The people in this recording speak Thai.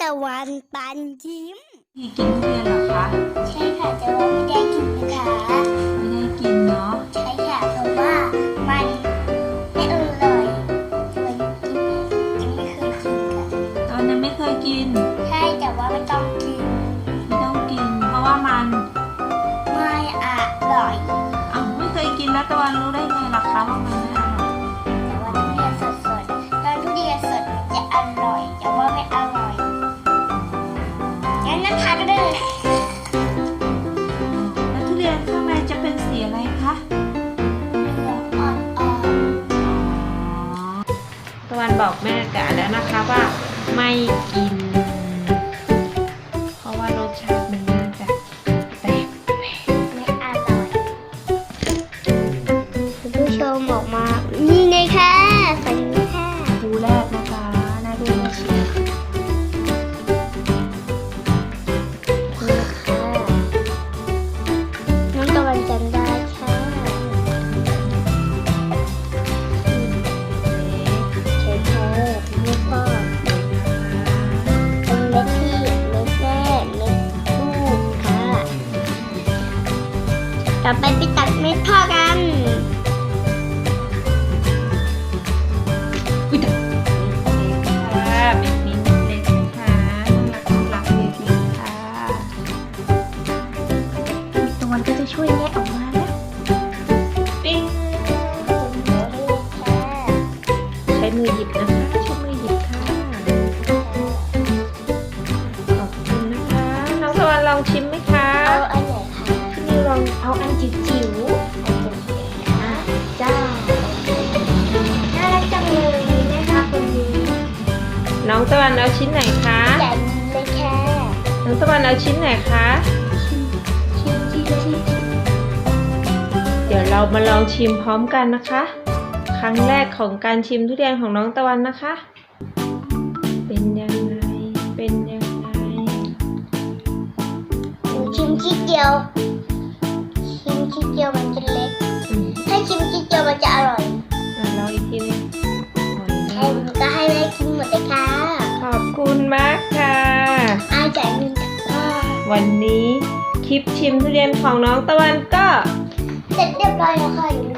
ตะวันปันยิ้มพี่กินทุเรียนเหรอคะ ใช่ค่ะแต่ว่าไม่ได้กินนะคะไม่ได้กินเนาะ ใช่ค่ะเพราะว่ามันไม่อร่อยมันกินยังไม่เคยกินค่ะตอนยังไม่เคยกิน ใช่แต่ว่าไม่ต้องกิน ไม่ต้องกิน เพราะว่ามันไม่อร่อยอ้าวไม่เคยกินแล้วตะวันรู้ได้ไงล่ะคะว่ามันไม่ เหลืองอ่อนตะวันบอกแม่กะแล้วนะคะว่าไม่กิน ต่อไปไปตัดเม็ดพ่อกันอุ้ยแต่ค่ะเป็ดนมิ้เล็กนะคะน่ารักน่ารักเล็กๆค่ะตะวันก็จะช่วยแงะออกมาแล้วปิ้งใช้มือหยิบนะคะ ใช้มือหยิบค่ะขอบคุณนะคะ น้องตะวันลองชิมไหม ลองเอาอันจิ๋วอันเด็กๆนะจ้าน่ารักจังเลยนะคะคนนี้ๆน้องตะวันเอาชิ้นไหนคะใหญ่เลยแค่น้องตะวันเอาชิ้นไหนคะ ชิ้นชิ้นชิ้นเดี๋ยวเรามาลองชิมพร้อมกันนะคะ ครั้งแรกของการชิมทุเรียนของน้องตะวันนะคะ เป็นยังไง เป็นยังไง ชิ้นชิ้นเดียว ชิ้นชิ้นเดียวมันจะเล็ก อืมถ้าชิ้นชิ้นเดียวมันจะอร่อยอะลองอีกทีหนึงหอยให้เนาะก็ให้แม่กินหมดเลยค่ะขอบคุณมากค่ะ อาจ่ายเงินจากพ่อวันนี้คลิปชิมทุเรียนของน้องตะวันก็ เสร็จเรียบร้อยแล้วค่ะ